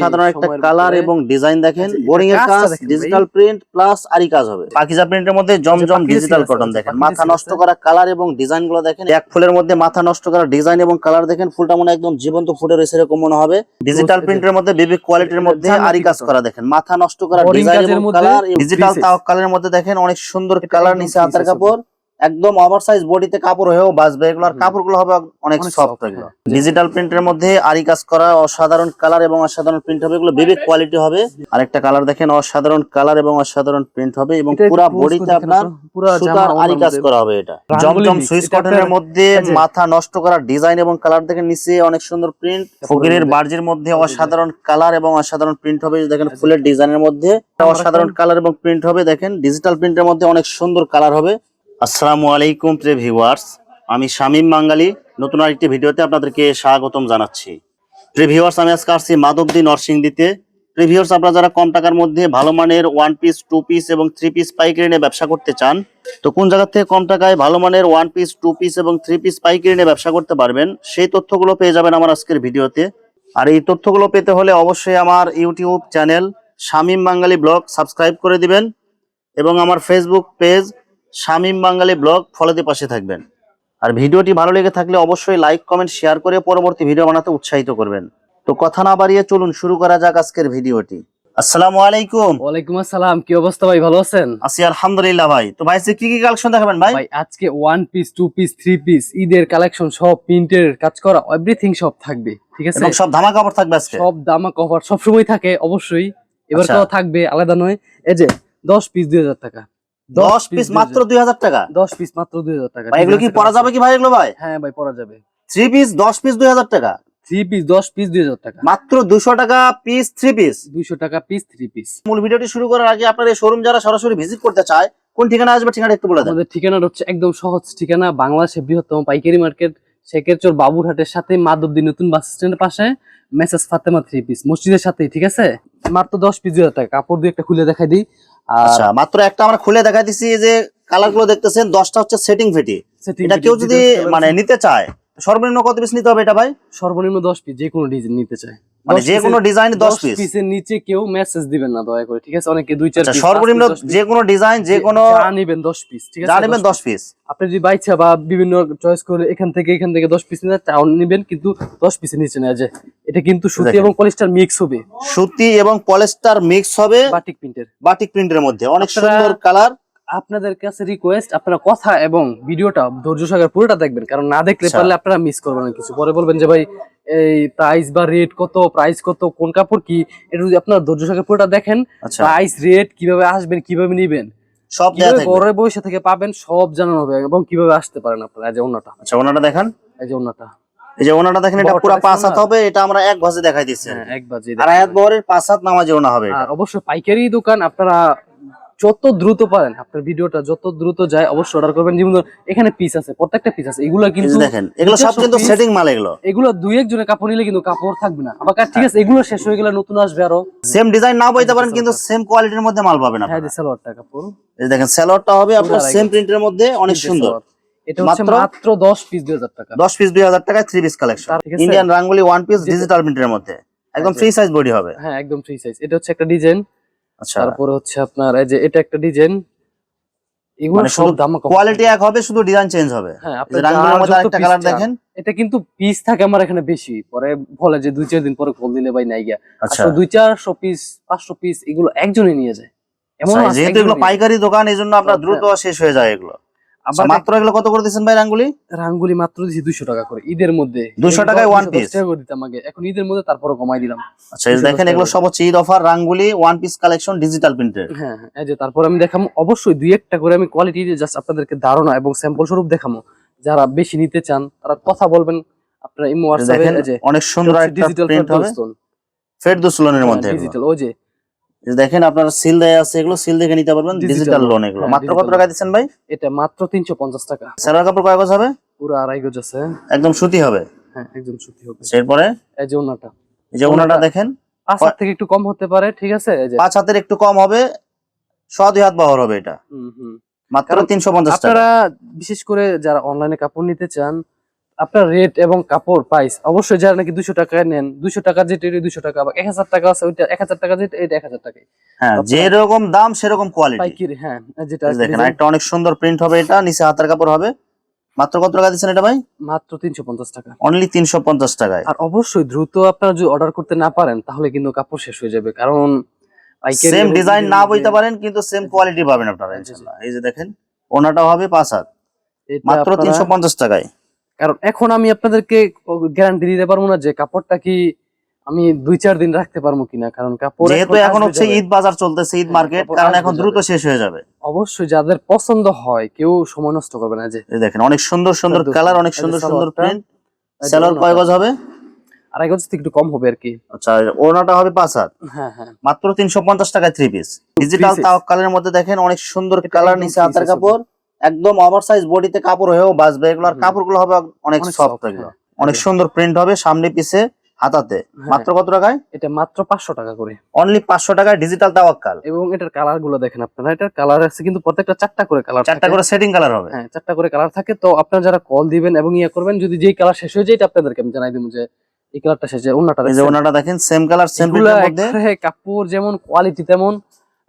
সাধারণ একটা কালার এবং ডিজাইন দেখেন আচ্ছা, বোরিং এর কাজ ডিজিটাল প্রিন্ট প্লাস আরি কাজ হবে। পাকিজা প্রিন্টের মধ্যে জমজম ডিজিটাল seal কটন আচ্ছা, দেখেন। মাথা নষ্ট করা কালার এবং ডিজাইনগুলো দেখেন এক ফুলের মধ্যে মাথা নষ্ট করা ডিজাইন এবং কালার দেখেন ফুলটা মনে একদম জীবন্ত ফুটে রয়েছে এরকম মনে হবে। ডিজিটাল প্রিন্টের মধ্যে বেবি কোয়ালিটির মধ্যে আরি কাজ করা দেখেন। মাথা নষ্ট করা ডিজাইন এবং কালার ডিজিটাল। তাও কালারের মধ্যে দেখেন অনেক সুন্দর কালার নিচে হাতের কাপড়। একদম ওভার সাইজ বডিতে কাপড় হয়েও বাঁচবে। এগুলোর। কাপড়গুলো হবে অনেক সফট এগুলো। হ্যাঁ। ডিজিটাল প্রিন্টের মধ্যে আরি কাজ করা অসাধারণ কালার এবং অসাধারণ প্রিন্ট হবে। এগুলো বেবি কোয়ালিটি হবে। আরেকটা কালার দেখেন অসাধারণ কালার এবং অসাধারণ প্রিন্ট হবে এবং পুরো বডিতে আপনার সুতার আরি কাজ করা হবে এটা। জমজম এটা কটনের মধ্যে মাথা নষ্ট করা ডিজাইন এবং কালার দেখেন নিচে অনেক সুন্দর প্রিন্ট ফকিরের বার্জের মধ্যে অসাধারণ কালার এবং অসাধারণ প্রিন্ট হবে। দেখেন ফুলের ডিজাইনের মধ্যে অসাধারণ কালার এবং প্রিন্ট হবে। দেখেন ডিজিটাল প্রিন্টের মধ্যে অনেক সুন্দর কালার হবে। আসসালামু আলাইকুম প্রিয় ভিউয়ার্স, আমি শামীম বাঙ্গালি নতুন আরেকটি ভিডিওতে আপনাদেরকে স্বাগতম জানাচ্ছি। প্রিয় ভিউয়ার্স, আমি আজকে আসছি মাধবদী নরসিংদীতে। প্রিয় ভিউয়ার্স, আপনারা যারা কম টাকার মধ্যে ভালো মানের ওয়ান পিস টু পিস এবং থ্রি পিস পাইকারি নিয়ে ব্যবসা করতে চান, তো কোন জায়গা থেকে কম টাকায় ভালো মানের ওয়ান পিস টু পিস এবং থ্রি পিস পাইকারি নিয়ে ব্যবসা করতে পারবেন, সেই তথ্যগুলো পেয়ে যাবেন আমার আজকের ভিডিওতে। আর এই তথ্যগুলো পেতে হলে অবশ্যই আমার YouTube channel Shamim Bangali vlog subscribe করে দিবেন এবং আমার Facebook page Shamim Bangali vlog ফলোতে পাশে থাকবেন। আর ভিডিওটি ভালো লেগে থাকলে অবশ্যই লাইক কমেন্ট শেয়ার করে পরবর্তী ভিডিও বানাতে উৎসাহিত করবেন। তো কথা না বাড়িয়ে চলুন শুরু করা যাক আজকের ভিডিওটি। আসসালামু আলাইকুম। ওয়ালাইকুম আসসালাম কি অবস্থা ভাই? ভালো আছেন? আছি আলহামদুলিল্লাহ ভাই। তো ভাই কি কি কালেকশন দেখাবেন ভাই? ভাই আজকে one piece two piece three piece ঈদের কালেকশন সব প্রিন্টের কাজ করা এভরিথিং সব থাকবে ঠিক আছে? সব ধামা কাপড় থাকবে আজকে? সব দামা কভার সব সময় থাকে অবশ্যই। এবার আচ্ছা। তো থাকবে আলাদা নয় এই যে দশ পিস দুই হাজার টাকা। দশ পিস মাত্র দুই হাজার। টাকা। দশ পিস মাত্র দুই হাজার টাকা। ভাই এগুলো কি পরা যাবে কি ভাই এগুলো ভাই? হ্যাঁ ভাই পরা যাবে। থ্রি পিস দশ পিস দুই হাজার টাকা। থ্রি পিস দশ পিস দুই হাজার টাকা। মাত্র দুশো টাকা পিস থ্রি পিস দুইশো টাকা পিস থ্রি পিস মূল ভিডিওটি শুরু করার আগে আপনার এই শোরুম যারা সরাসরি ভিজিট করতে চায় কোন ঠিকানা আসবে ঠিকানা একটু বলে দেন। আমাদের ঠিকানাটা হচ্ছে একদম সহজ ঠিকানা বাংলাদেশের বৃহত্তম পাইকারি মার্কেট শেখেরচর বাবুরহাটের সাথে মাধবদী নতুন বাস স্ট্যান্ডের পাশে মেসেজ ফাতেমা থ্রি পিস মসজিদের সাথেই ঠিক আছে? মাত্র দশ পিস দুই হাজার টাকা। কাপড় দিয়ে একটা খুলে দেখাই দিই। আচ্ছা মাত্র একটা আমরা খুলে দেখা দিছি যে কালারগুলো দেখতেছেন দশটা হচ্ছে সেটিং ফেটি এটা কেউ যদি মানে নিতে চায় সর্বনিম্ন কত পিস নিতে হবে এটা ভাই? সর্বনিম্ন দশ পিস যে কোনো ডিজাইন নিতে চায়। মানে 10 যে কোনো ডিজাইন দশ দশ পিস পিসের নিচে কেউ মেসেজ দিবেন না দয়া করে ঠিক আছে? অনেকে দুই চার আচ্ছা সর্বনিম্ন দশ piece, যে কোনো ডিজাইন যে কোনো যা নিবেন দশ পিস ঠিক আছে? যা নেবেন 10 দশ পিস আপনি যদি বাইচ্ছা বা বিভিন্ন চয়েস করে এখান থেকে এখান থেকে দশ পিস নিতে তাও নিবেন কিন্তু দশ পিসের নিচে নেওয়া যায়। এটা কিন্তু সুতি এবং পলিস্টার মিক্স হবে। সুতি এবং পলেস্টার মিক্স হবে বাটিক প্রিন্টের বাটিক প্রিন্টের মধ্যে। অনেক সুন্দর কালার আপনাদের কাছে রিকোয়েস্ট আপনারা কথা এবং ভিডিওটা ধৈর্য সহকারে পুরোটা দেখবেন কারণ না দেখলে আচ্ছা। পারলে আপনারা মিস করবেন কিছু। পরে বলবেন যে ভাই এই প্রাইস বা রেট কত প্রাইস কত কোন কাপড় কি এটা যদি আপনারা ধৈর্য সহকারে পুরোটা দেখেন আচ্ছা। প্রাইস রেট কীভাবে আসবেন কীভাবে নিবেন সব ঘরে বসে থেকে পাবেন সব জানানো হবে এবং কীভাবে আসতে পারেন আপনারা এই যে অন্যটা আচ্ছা ওনাটা দেখান। এই যে অন্যটা এই যে ওনাটা দেখেন এটা পুরো পাঁচ হাত হবে এটা আমরা এক ভাজে দেখাই দিচ্ছি। হ্যাঁ এক বাজে আর আয়াত বহরের পাঁচ হাত নামাজে ওনা হবে আর অবশ্যই পাইকারি দোকান আপনারা যত দ্রুত পারেন আপনার ভিডিওটা যত দ্রুত যায় অবশ্যই অর্ডার করবেন। যেমন এখানে পিস আছে প্রত্যেকটা পিস আছে। এগুলো কিন্তু দেখেন এগুলো সব কিন্তু সেটিং মাল এগুলো। এগুলো দুই একজনের কাপড় নিলে কিন্তু কাপড় থাকবে না। আবার ঠিক আছে এগুলো শেষ হয়ে গেলে নতুন আসবে আরও। সেম ডিজাইন না বইতে পারেন কিন্তু সেম কোয়ালিটির মধ্যে মাল পাবেন হ্যাঁ আপনারা। যে সালোয়ারটা কাপড়। এই দেখেন স্যালোয়ারটা হবে আপনার সেম প্রিন্টের মধ্যে অনেক সুন্দর। এটা হচ্ছে মাত্র- মাত্র দশ পিস দুই হাজার টাকা। দশ পিস দুই হাজার টাকায় থ্রি পিস কালেকশন তার- ইন্ডিয়ান রাঙ্গুলি ওয়ান পিস যেটা- ডিজিটাল প্রিন্টের মধ্যে। একদম ফ্রি সাইজ বডি হবে। হ্যাঁ একদম ফ্রি সাইজ এটা হচ্ছে একটা ডিজাইন আচ্ছা। তারপরে হচ্ছে আপনার এই যে এটা একটা ডিজাইন এগুলো মানে সব দাম কোয়ালিটি এক হবে শুধু ডিজাইন চেঞ্জ হবে। হ্যাঁ আরেকটা কালার দেখেন। এটা কিন্তু পিস থাকে আমার এখানে বেশি। পরে বলে যে দুই চার দিন পরে কল দিলে ভাই নাই গিয়া। আচ্ছা। দুই চারশো পিস পাঁচশো পিস এগুলো একজনই নিয়ে যায়। এমন আচ্ছা, যেহেতু এগুলো পাইকারি দোকান এই জন্য আপনার দ্রুত শেষ হয়ে যায় এগুলো। আচ্ছা, মাত্র এগুলো কত করে দিচ্ছেন ভাই রাঙ্গুলি? রাঙ্গুলি মাত্র দিছি দুইশো টাকা করে ঈদের মধ্যে। 200 টাকায় piece? টাকা করে দিতাম আগে এখন ঈদের মধ্যে তারপরে কমাই দিলাম। আচ্ছা এই যে 200 দেখেন এগুলো সব হচ্ছে Eid offer Ranguli one piece collection digital প্রিন্টের হ্যাঁ হ্যাঁ, এই যে তারপর আমি দেখাবো অবশ্যই দুই একটা করে আমি কোয়ালিটি জাস্ট আপনাদেরকে ধারণা এবং স্যাম্পল স্বরূপ দেখাবো যারা বেশি নিতে চান তারা কথা বলবেন আপনারা ইমো হোয়াটসঅ্যাপে অনেক সুন্দর একটা ডিজিটাল প্রিন্ট হবে। ফেরদৌসুলনের মধ্যে ডিজিটাল ওই যে দেখেন আপনার সিল দেয়া আছে এগুলো সিল দেখে নিতে পারবেন ডিজিটাল লোন এগুলো। হ্যাঁ, মাত্র কত টাকা দিচ্ছেন ভাই? এটা মাত্র তিনশো পঞ্চাশ টাকা। সেলার কাপড় কয় গজ হবে? পুরো আড়াই গজ আছে। একদম সুতি হবে? হ্যাঁ একদম সত্যি হবে। এরপরে? এই যে ওনাটা। এই যে ওনাটা দেখেন। পাঁচ হাত থেকে একটু কম হতে পারে ঠিক আছে? এই যে। পাঁচ হাতের একটু কম হবে সোয়া দুই হাত বহর হবে এটা। হুম, হুম। মাত্র কারণ তিনশো পঞ্চাশ টাকা। আপনারা বিশেষ করে যারা অনলাইনে কাপড় নিতে চান আপনার রেট এবং কাপড় প্রাইস অবশ্যই যারা নাকি দুশো টাকায় নেন দুশো টাকা যেটা দুশো টাকা বা এক হাজার টাকা আছে ওইটা এক হাজার টাকা যেটা এটা এক হাজার টাকায়। হ্যাঁ যেরকম দাম সেরকম কোয়ালিটি পাইকিরি হ্যাঁ যেটা দেখেন একটা অনেক সুন্দর প্রিন্ট হবে এটা নিচে হাতের কাপড় হবে। মাত্র কত টাকা দিচ্ছেন এটা ভাই? মাত্র তিনশো পঞ্চাশ টাকা। অনলি তিনশো পঞ্চাশ টাকায়। আর অবশ্যই দ্রুত আপনারা যদি অর্ডার করতে না পারেন তাহলে কিন্তু কাপড় শেষ হয়ে যাবে কারণ সেম ডিজাইন না বইতে পারেন কিন্তু সেম কোয়ালিটি পাবেন আপনারা। ইনশাআল্লাহ। এই যে দেখেন ওনাটাও হবে পাঁচ হাত। মাত্র তিনশো পঞ্চাশ টাকায়। কারণ এখন আমি আপনাদেরকে গ্যারান্টি দিতে পারব না যে কাপড়টা কি আমি দুই চার দিন রাখতে পারব কিনা কারণ কাপড় যেহেতু এখন হচ্ছে ঈদ বাজার চলতেছে ঈদ হ্যাঁ, মার্কেট কারণ এখন দ্রুত শেষ হয়ে যাবে। অবশ্যই যাদের পছন্দ হয় কেউ সময় নষ্ট করবে না যে দেখেন অনেক সুন্দর সুন্দর কালার অনেক সুন্দর সুন্দর প্রিন্ট সেলার কয় গজ হবে? আর এক থেকে একটু কম হবে আর কি। আচ্ছা ওনাটা হবে পাঁচ হাত। হ্যাঁ হ্যাঁ। মাত্র তিনশো পঞ্চাশ টাকায় থ্রি পিস ডিজিটাল। তাওয়াক্কালের মধ্যে দেখেন অনেক সুন্দর কালার নিচে হাতের কাপড়। একদম ওভার সাইজ বডিতে কাপড় হয়েও বাঁচবে। এগুলো আর হুম। কাপড়গুলো হবে অনেক সফট এগুলো। অনেক সুন্দর প্রিন্ট হবে সামনে পিছে হাতাতে। হ্যাঁ। মাত্র কত টাকায়? এটা মাত্র পাঁচশো টাকা করে। অনলি পাঁচশো টাকায় ডিজিটাল তাওয়াক্কাল। এবং এটার কালারগুলো দেখেন আপনারা এটার কালার আছে কিন্তু প্রত্যেকটা চারটা করে কালার চারটা করে সেটিং কালার হবে। হ্যাঁ চারটা করে কালার থাকে। তো আপনারা যারা কল দিবেন এবং ইয়ে করবেন যদি যেই কালার শেষ হয়ে যায় এটা আপনাদেরকে আমি জানাই দিব যে এই কালারটা শেষ হয় যে ওনাটা দেখেন সেম কালার সেম মধ্যে। কাপড় যেমন কোয়ালিটি তেমন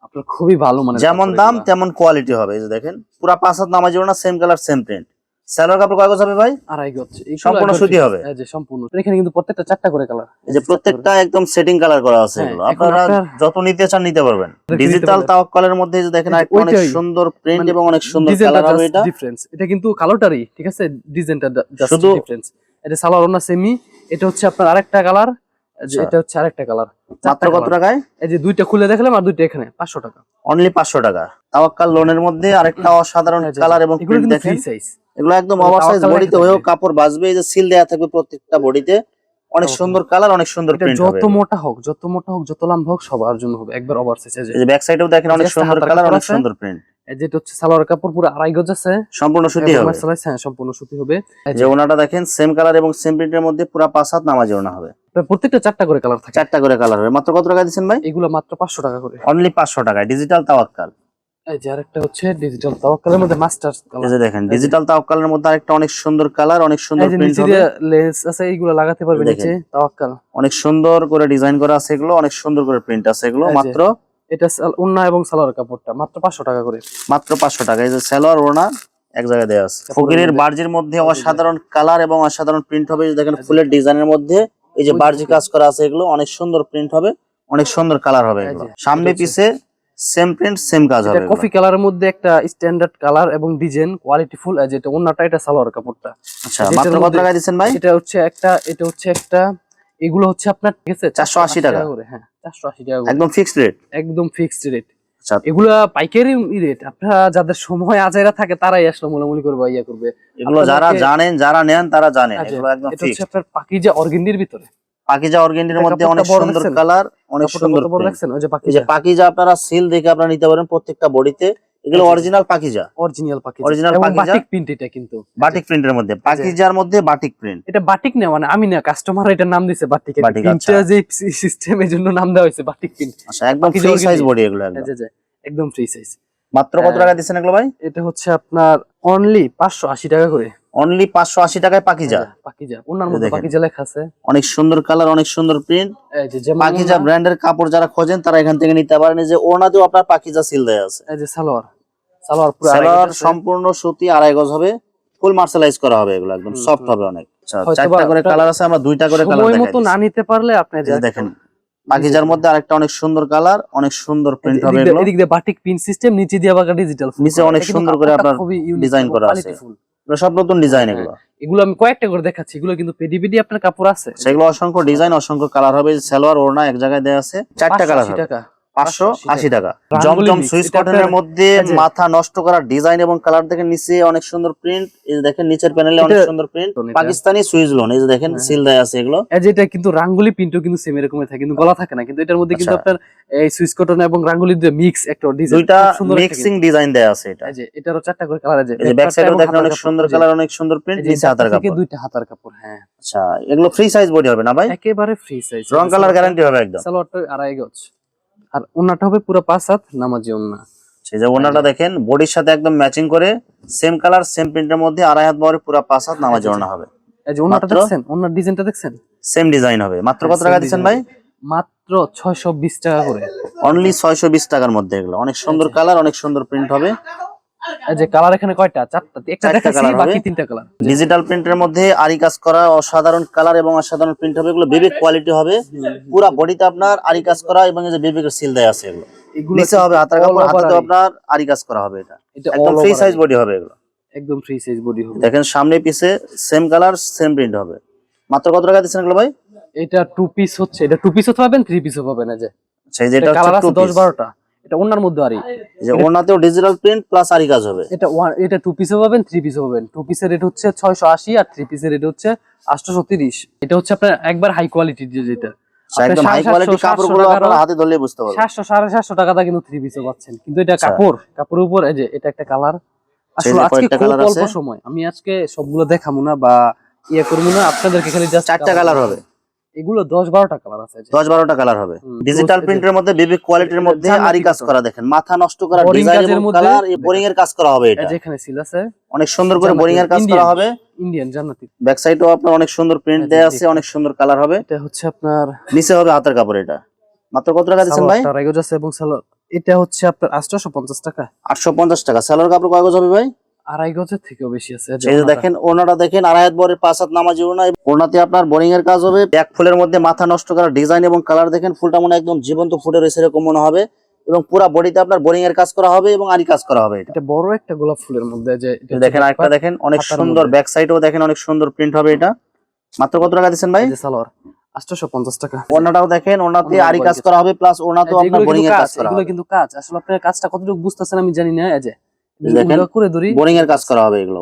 আপনার খুবই ভালো মানে যেমন দাম তেমন কোয়ালিটি হবে এই যে দেখেন। পুরা পাঁচ হাত নামাজ না সেম কালার সেম প্রিন্ট স্যালোর কাপড় কয় গজ হবে ভাই? আড়াই গজ। সম্পূর্ণ সুতি হবে? এই যে সম্পূর্ণ। এখানে কিন্তু প্রত্যেকটা চারটা করে কালার এই যে প্রত্যেকটা একদম সেটিং কালার করা আছে হ্যাঁ, এগুলো। আপনারা যত নিতে চান নিতে পারবেন। ডিজিটাল। তাওয়াক্কালের মধ্যে যে দেখেন অনেক সুন্দর প্রিন্ট মানে এবং অনেক সুন্দর কালার হবে এটা। ডিফারেন্স এটা কিন্তু কালোটারই ঠিক আছে? ডিজাইনটা জাস্ট ডিফারেন্স এটা সালোয়ার ওনা সেমি এটা হচ্ছে আপনার আরেকটা কালার। এটা হচ্ছে আরেকটা কালার মাত্র কত টাকায়? এই যে দুইটা খুলে দেখলাম আর দুইটা এখানে পাঁচশো টাকা। অনলি পাঁচশো টাকা। তাওয়াক্কাল লোনের মধ্যে আরেকটা অসাধারণ কালার এবং এগুলো প্রিন্ট কিন্তু দেখেন। ফ্রি সাইজ এগুলো একদম ওভার সাইজ বডিতে হয়েও কাপড় বাঁচবে এই যে সিল দেয়া থাকবে প্রত্যেকটা বডিতে অনেক সুন্দর কালার অনেক সুন্দর প্রিন্ট হবে। যত মোটা হোক যত মোটা হোক যত লম্বা হোক সবার জন্য হবে একবার ওভার সাইজ এই যে ব্যাক সাইডেও দেখেন অনেক সুন্দর কালার অনেক সুন্দর প্রিন্ট যেটা হচ্ছে সালোয়ার কাপড় পুরো আড়াই গজ আছে। সম্পূর্ণ সুতি হবে। হ্যাঁ সম্পূর্ণ সুতি হবে। যে ওনাটা দেখেন সেম কালার এবং সেম প্রিন্টের মধ্যে পুরো পাঁচ হাত নামাজি ওনা হবে। প্রত্যেকটা চারটা করে কালার থাকে। চারটা করে কালার হবে। মাত্র কত টাকা দিচ্ছেন ভাই? এগুলো মাত্র পাঁচশো টাকা করে। অনলি পাঁচশো টাকায়। ডিজিটাল তাওয়াক্কাল। এই যে আরেকটা হচ্ছে ডিজিটাল তাওয়াক্কালের মধ্যে মাস্টার এই যে দেখেন ডিজিটাল তাওয়াক্কালের মধ্যে আরেকটা অনেক সুন্দর কালার অনেক সুন্দর এই প্রিন্ট হবে। লেস আছে এইগুলো লাগাতে। নিচে তাওয়াক্কাল। অনেক সুন্দর করে ডিজাইন করা আছে এগুলো অনেক সুন্দর করে প্রিন্ট আছে এগুলো। মাত্র এটা ওড়না এবং সালোয়ার কাপড়টা মাত্র পাঁচশো টাকা করে। মাত্র পাঁচশো টাকা। এই যে সালোয়ার ওড়না এক জায়গায় দেওয়া আছে। ফকিরের বার্জির মধ্যে অসাধারণ কালার এবং অসাধারণ প্রিন্ট হবে। দেখেন। ফুলের ডিজাইনের মধ্যে এই যে বার্জি কাজ করা আছে এগুলো অনেক সুন্দর প্রিন্ট হবে অনেক সুন্দর কালার হবে এগুলো। সামনে হচ্ছে- পিছে সেম প্রিন্ট সেম কাজ হবে কফি কালারের মধ্যে একটা স্ট্যান্ডার্ড কালার এবং ডিজাইন কোয়ালিটি ফুল যেটা ওড়নাটা এটা সালোয়ার কাপড়টা। আচ্ছা মাত্র কত টাকা দিচ্ছেন ভাই? এটা হচ্ছে একটা এটা হচ্ছে একটা এগুলো হচ্ছে আপনার ঠিক আছে? 480 টাকা। করে হ্যাঁ চারশো আশি টাকা একদম ফিক্সড রেট একদম ফিক্সড রেট এগুলা পাইকারি রেট আপনারা যাদের সময় আজাইরা থাকে তারাই আসলে মোলামুলি করবে ইয়া করবে। এগুলো যারা জানেন যারা নেন তারা জানেন। আচ্ছা, এগুলো একদম এটা আপনার পাকিজা অর্গেন্ডির ভিতরে। পাকিজা অর্গেন্ডির মধ্যে অনেক সুন্দর কালার অনেক সুন্দর বড় লাগছে ওই যে পাকিজা পাকিজা আপনারা সিল দেখে আপনারা নিতে পারেন প্রত্যেকটা বডিতে। এগুলো original Pakiza. Original Pakiza. Original Pakiza. Batik print এটা কিন্তু। বাটিক প্রিন্টের মধ্যে। পাকিজার মধ্যে বাটিক প্রিন্ট এটা বাটিক না মানে আমি না কাস্টমার এটা নাম দিছে বাটিক বাটিক, প্রিন্টটা আচ্ছা। যে সিস্টেম এর জন্য নাম দেওয়া হয়েছে বাটিক প্রিন্ট আচ্ছা একদম ফ্রি সাইজ বডি এগুলো একদম। ফ্রি সাইজ মাত্র কত হ্যাঁ। টাকা দিচ্ছেন এগুলো ভাই? এটা হচ্ছে আপনার অনলি পাঁচশো আশি টাকা করে। অনলি পাঁচশো আশি টাকায় পাকিজা। পাকিজা। ওনার মধ্যে পাকিজা লেখা আছে। অনেক সুন্দর কালার অনেক সুন্দর প্রিন্ট পাকিজা ব্র্যান্ডের কাপড় যারা খোঁজেন তারা এখান থেকে নিতে পারেন। যে ওনাতেও আপনার পাকিজা সিল দেয়া আছে। এই যে সালোয়ার। সালোয়ার পুরো সালোয়ার সম্পূর্ণ সুতি আড়াই গজ হবে। ফুল মার্শালাইজ করা হবে এগুলো একদম সফট হবে অনেক। আচ্ছা চারটা করে কালার আছে আমরা দুইটা করে কালার দেখাই মতো না নিতে পারলে আপনি দেখেন পাকিজার মধ্যে আরেকটা অনেক সুন্দর কালার অনেক সুন্দর প্রিন্ট হবে এগুলো। এদিক দিয়ে বাটিক পিন সিস্টেম নিচে দিয়ে আবার ডিজিটাল নিচে অনেক সুন্দর করে আপনার ডিজাইন করা আছে। এগুলো সব নতুন ডিজাইন হ্যাঁ, এগুলো। এগুলো আমি কয়েকটা করে দেখাচ্ছি। এগুলো কিন্তু পেডি পেডি আপনার কাপড় আছে। সেগুলো অসংখ্য ডিজাইন অসংখ্য কালার হবে। সালোয়ার ওড়না এক জায়গায় দেওয়া আছে। চারটা কালার 580 হবে। টাকা। পাঁচশো আশি টাকা। রাঙ্গুলি জমজম সুইস কটনের মধ্যে মাথা নষ্ট করা ডিজাইন এবং কালার দেখেন নিচে অনেক সুন্দর প্রিন্ট। এই যে দেখেন নিচের প্যানেলে অনেক সুন্দর প্রিন্ট। পাকিস্তানি সুইস লোন এই যে দেখেন হ্যাঁ। সিল দেয়া আছে এগুলো। কিন্তু রাঙ্গুলি প্রিন্টও কিন্তু সেম এরকমের থাকে কিন্তু গলা থাকে না। কিন্তু এটার মধ্যে কিন্তু আচ্ছা। আপনার এই সুইস কটন এবং রাঙ্গুলির যে মিক্স একটা ডিজাইন দুইটা মিক্সিং ডিজাইন দেয়া আছে এটা। এই যে এটারও চারটা করে কালার আছে এই যে ব্যাক সাইডেও দেখেন অনেক সুন্দর কালার অনেক সুন্দর প্রিন্ট নিচে হাতার কাপড়। দুইটা হাতার কাপড় হ্যাঁ। আচ্ছা এগুলো ফ্রি সাইজ বডি হবে না ভাই? একেবারে ফ্রি সাইজ রং কালার গ্যারান্টি হবে একদম। সালোয়ারটা আড়াই গজ। আর ওনাটা হবে পুরো পাঁচ হাত নামাজি ওনা। সেই যে ওনাটা দেখেন বডির সাথে একদম ম্যাচিং করে সেম কালার সেম প্রিন্টের মধ্যে আড়াই হাত বহরে পুরো পাঁচ হাত নামাজি ওনা হবে। এই যে ওনাটা? দেখছেন? ওনার ডিজাইনটা দেখছেন? সেম ডিজাইন হবে। মাত্র কত হ্যাঁ, টাকা দিচ্ছেন ভাই? মাত্র ছয়শো বিশ টাকা করে। অনলি ছয়শো বিশ টাকার মধ্যে এগুলো। অনেক সুন্দর কালার অনেক সুন্দর প্রিন্ট হবে। যে কালার এখানে কয়টা? চারটা একটা দেখাচ্ছি বাকি তিনটা কালার। ডিজিটাল প্রিন্টের মধ্যে আরি কাজ করা অসাধারণ কালার এবং অসাধারণ প্রিন্ট হবে। এগুলো বিবেক কোয়ালিটি হবে। পুরা বডিতে আপনার আরি কাজ করা এবং এই যে বিবেকের সিল দেয়া আছে এগুলো। নিচে হবে হাতার কাপড় আপনার আরি কাজ করা হবে এটা। এটা একদম ফ্রি সাইজ বডি হবে এগুলো। একদম ফ্রি সাইজ বডি হবে। দেখেন সামনে পিছে সেম কালার সেম প্রিন্ট হবে। মাত্র কত টাকা দিচ্ছেন এগুলো ভাই? এটা টু পিস হচ্ছে। এটা টু পিসও পাবেন থ্রি পিসও পাবেন এই যে। সেই যেটা কালার হচ্ছে আছে টু দশ বারোটা। এটা ওনার মধ্যে আরি যে ওনাতেও ডিজিটাল প্রিন্ট প্লাস আরি কাজ হবে। এটা এটা টু পিসও পাবেন থ্রি পিসও পাবেন। টু পিসের রেট হচ্ছে ছয়শো আশি আর থ্রি পিসের রেট হচ্ছে আটশোশো তিরিশ এটা হচ্ছে আপনার একবার হাই কোয়ালিটির যেটা। একদম হাই কোয়ালিটি কাপড়গুলো আপনারা হাতে ধরলে বুঝতে পারবেন। সাতশো সাড়ে সাতশো টাকাটা কিন্তু থ্রি পিসও পাচ্ছেন। কিন্তু এটা আচ্ছা। কাপড় কাপড়ের উপর এই যে এটা একটা কালার আসলে আজকে খুব অল্প। সময়। আমি আজকে সবগুলো দেখাবো না বা ইয়ে করব না আপনাদেরকে খালি জাস্ট চারটা কালার হবে। এগুলো দশ বারোটা কালার আছে দশ বারোটা কালার হবে। ডিজিটাল প্রিন্টের মধ্যে বিবেক কোয়ালিটির মধ্যে জান্নাতি আরি কাজ করা দেখেন। মাথা নষ্ট করা Boring ডিজাইন এবং কালার বোরিং এর কাজ করা হবে এটা যে এখানে সিল আছে। অনেক সুন্দর করে বোরিং এর কাজ করা হবে। ইন্ডিয়ান জান্নাতি। ব্যাক সাইডেও আপনার অনেক সুন্দর প্রিন্ট দেয়া আছে অনেক সুন্দর কালার হবে। এটা হচ্ছে আপনার নিচে হবে হাতের কাপড় এটা। মাত্র কত টাকা দিচ্ছেন ভাই? সালোয়ারটা আছে এবং সালোয়ার। এটা হচ্ছে আপনার আটশোশো পঞ্চাশ টাকা। আটশো পঞ্চাশ টাকা। সেলোর কাপড় কয় গজ হবে ভাই? আড়াই গজের থেকেও বেশি আছে। এই যে। দেখেন ওনাটা দেখেন আড়াই হাত বরের পাঁচ হাত নামাজি ওনা ওনাতে আপনার বোরিং এর কাজ হবে ব্যাক ফুলের মধ্যে মাথা নষ্ট করা ডিজাইন এবং কালার দেখেন ফুলটা মনে একদম জীবন্ত ফুটে রয়েছে এরকম মনে হবে। এবং পুরা বডিতে আপনার বোরিং এর কাজ করা হবে এবং আরি কাজ করা হবে এটা। বড় একটা গোলাপ ফুলের মধ্যে যে দেখেন আরেকটা দেখেন অনেক সুন্দর। ব্যাক সাইডেও দেখেন অনেক সুন্দর প্রিন্ট হবে এটা। মাত্র কত টাকা দিচ্ছেন ভাই? সালোয়ার আটশোশো পঞ্চাশ টাকা। ওনাটাও দেখেন ওনাতে ওনার আরি কাজ করা হবে প্লাস ওনাতেও আপনার বোরিং এর কাজ করা হবে। কিন্তু কাজ। আসলে আপনার কাজটা কতটুকু বুঝতেছেন আমি জানি না এই যে দেখেন। করে ধরি। বোরিং এর কাজ করা হবে এগুলো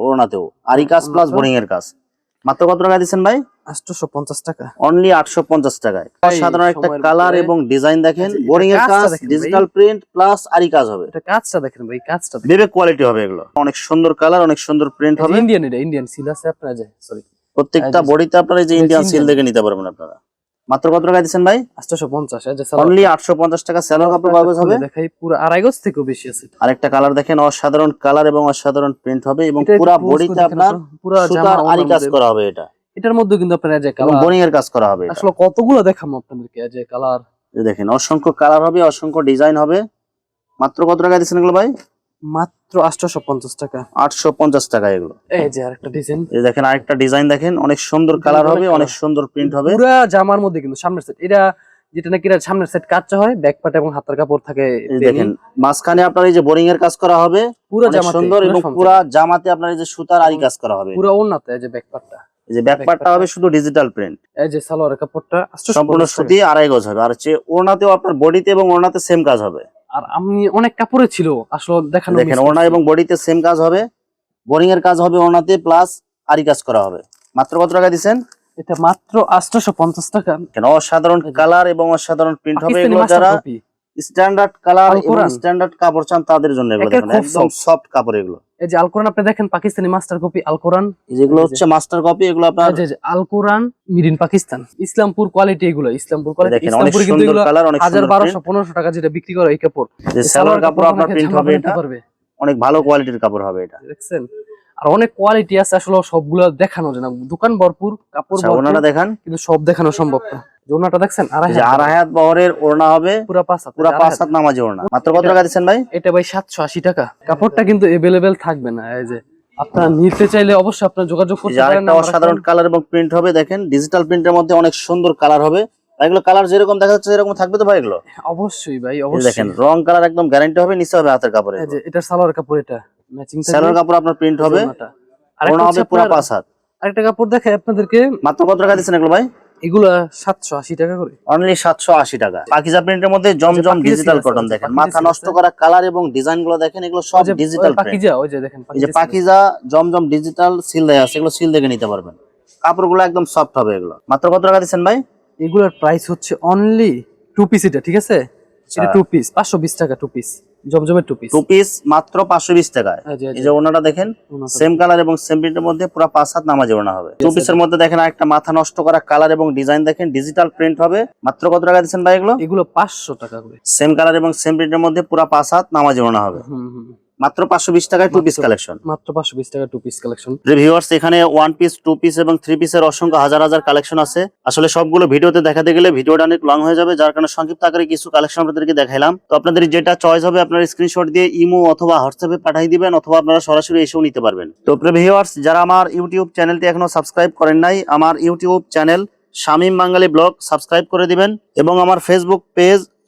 আরি কাজ প্লাস বোরিং এর কাজ। মাত্র কত টাকা দিচ্ছেন ভাই? আটশোশো পঞ্চাশ টাকা। অনলি আটশো পঞ্চাশ টাকায় সাধারণ একটা কালার এবং ডিজাইন দেখেন আচ্ছা, বোরিং এর কাজ ডিজিটাল প্রিন্ট প্লাস আরি কাজ হবে। এটা কাজটা দেখেন ভাই কাজটা বিবেক কোয়ালিটি হবে এগুলো। অনেক সুন্দর কালার অনেক সুন্দর প্রিন্ট হবে। ইন্ডিয়ান এটা ইন্ডিয়ান সিল আছে আপনার যে সরি প্রত্যেকটা বডিতে আপনারা এই যে ইন্ডিয়ান সিল দেখে নিতে পারবেন আপনারা। মাত্র কত টাকা দিচ্ছেন ভাই? আটশোশো পঞ্চাশ অনলি আটশো পঞ্চাশ টাকা স্যালোর কাপড় কাগজ হবে দেখাই পুরো আড়াই গজ থেকেও বেশি আছে। আরেকটা কালার দেখেন অসাধারণ কালার এবং অসাধারণ প্রিন্ট হবে এবং পুরা বডিতে আপনার পুরা সুতার আরি কাজ করা হবে এটা। এটার মধ্যে কিন্তু আপনার যে কালার বোরিং এর কাজ করা হবে আসলে কতগুলো দেখাবো আপনাদেরকে যে কালার দেখেন অসংখ্য কালার হবে অসংখ্য ডিজাইন হবে। মাত্র কত টাকা দিচ্ছেন এগুলো ভাই? মাত্র আটশোশো পঞ্চাশ টাকা। আটশো পঞ্চাশ টাকা এগুলো। এই যে আরেকটা ডিজাইন এই দেখেন আরেকটা ডিজাইন দেখেন অনেক সুন্দর কালার হবে অনেক সুন্দর প্রিন্ট হবে। পুরা জামার মধ্যে কিন্তু সামনের সেট এটা যেটা নাকি সামনের সেট কাচ্চা হয় ব্যাক পার্ট এবং হাতের কাপড় থাকে দেখেন মাঝখানে আপনার এই যে বোরিং এর কাজ করা হবে পুরো জামাতে সুন্দর এবং পুরা জামাতে আপনার এই যে সুতার আরি কাজ করা হবে। পুরো ওন্নাতে এই যে ব্যাক পার্টটা এই যে ব্যাক পার্টটা হবে শুধু ডিজিটাল প্রিন্ট এই যে সালোয়ারের কাপড়টা সম্পূর্ণ সুতি আড়াই গজ হবে। আর হচ্ছে ওড়নাতেও আপনার বডিতে এবং ওড়নাতে সেম কাজ হবে। আর আমি অনেক কাপড়ে ছিল আসলে দেখানো দেখেন ওনা। এবং বডিতে সেম কাজ হবে বোরিং এর কাজ হবে ওড়নাতে প্লাস আরি কাজ করা হবে। মাত্র কত টাকা দিবেন এটা মাত্র 850 টাকা। কেন? অসাধারণ কালার এবং অসাধারণ প্রিন্ট হবে এগুলো যারা স্ট্যান্ডার্ড কালার এবং স্ট্যান্ডার্ড কাপড় চান তাদের জন্য এগুলো দেখেন একদম সফট কাপড় এগুলো। এই যে আল কোরআন আপনি দেখেন পাকিস্তানি মাস্টার কপি আল কোরআন যেগুলো হচ্ছে মাস্টার কপি এগুলো আপনার এই যে- যে আল কোরআন made in Pakistan Islampur quality এগুলো ইসলামপুর কোয়ালিটি দেখেন অনেক কিন্তু সুন্দর এগুলো কালার অনেক হাজার সুন্দর বারোশো পনেরোশো টাকা যেটা বিক্রি করে এই কাপড়। সালোয়ার কাপড় আপনার প্রিন্ট হবে এটা। অনেক ভালো কোয়ালিটির কাপড় হবে এটা। দেখছেন? আর অনেক কোয়ালিটি আছে আসলে সবগুলো দেখানো যায় না। দোকান ভরপুর কাপড় আচ্ছা, ওনাটা দেখান। কিন্তু সব দেখানো সম্ভব না। ওনাটা দেখছেন আড়াই হাত বহরের ওড়না হবে পুরা পাঁচ হাত পুরা পাঁচ হাত। নামাজি ওড়না। মাত্র কত টাকা দিচ্ছেন ভাই? এটা ভাই সাতশো আশি টাকা। কাপড়টা কিন্তু এভেলেবেল থাকবে না। এই যে আপনারা নিতে চাইলে অবশ্যই আপনারা যোগাযোগ করতে পারেন অসাধারণ কালার এবং প্রিন্ট হবে দেখেন। ডিজিটাল প্রিন্টের মধ্যে অনেক সুন্দর কালার হবে। এগুলো কালার যেরকম দেখা যাচ্ছে সেরকম থাকবে তো ভাই এগুলো? অবশ্যই ভাই অবশ্যই। দেখেন রং কালার একদম গ্যারান্টি হবে নিচে হবে হাতের কাপড়ে এটা সালোয়ার কাপড় এটা ম্যাচিং স্যালোর কাপড় আপনার প্রিন্ট হবে ওড়না হবে পুরো পাঁচ হাত। আরেকটা কাপড় দেখাই আপনাদেরকে। মাত্র কত টাকা দিচ্ছেন এগুলো ভাই? এগুলা সাতশো আশি টাকা করে। অনলি সাতশো আশি টাকা। পাকিজা প্রিন্টের মধ্যে জমজম ডিজিটাল কটন দেখেন। মাথা নষ্ট করা কালার এবং ডিজাইনগুলো দেখেন এগুলো সব ডিজিটাল পাকিজা ওই যে দেখেন এই যে পাকিজা পাকিজা জমজম ডিজিটাল সিল দেয়া আছে এগুলো সিল দেখে নিতে পারবেন। কাপড়গুলো একদম সফট হবে এগুলো। মাত্র কত টাকা দিচ্ছেন ভাই? এগুলোর প্রাইস হচ্ছে অনলি টু পিস এটা ঠিক আছে? এটা আচ্ছা। টু পিস পাঁচশো বিশ টাকা টু পিস জমজমের টু পিস টু পিস মাত্র পাঁচশো বিশ টাকায় এই যে ওনাটা দেখেন সেম কালার এবং সেম প্রিন্টের মধ্যে পুরো পাঁচ হাত নামাজে ওনা হবে। টু পিসের মধ্যে দেখেন একটা মাথা নষ্ট করা কালার এবং ডিজাইন দেখেন ডিজিটাল প্রিন্ট হবে। মাত্র কত টাকা দিচ্ছেন ভাই এগুলো? এগুলো পাঁচশো টাকা করে। সেম কালার এবং সেম প্রিন্টের মধ্যে পুরো পাঁচ হাত নামাজে ওনা হবে। হুম হুম। মাত্র পাঁচশো বিশ টাকায় টু পিস কালেকশন মাত্র পাঁচশো বিশ টাকা টু পিস কালেকশন ভিউয়ার্স এখানে ওয়ান পিস টু পিস এবং থ্রি পিসের অসংখ্য হাজার হাজার কালেকশন আছে। আসলে সবগুলো ভিডিওতে দেখাতে গেলে ভিডিওটা অনেক লং হয়ে যাবে যার কারণে সংক্ষিপ্ত আকারে কিছু কালেকশন আপনাদেরকে দেখাইলাম। তো আপনাদের যেটা চয়েস হবে আপনার স্ক্রিনশট দিয়ে ইমো অথবা হোয়াটসঅ্যাপে পাঠিয়ে দিবেন অথবা আপনারা সরাসরি এসেও নিতে পারবেন। তো ভিউয়ার্স যারা আমার ইউটিউব চ্যানেলটি এখনও সাবস্ক্রাইব করেন নাই আমার YouTube channel Shamim Bangali vlog subscribe করে দিবেন এবং আমার Facebook page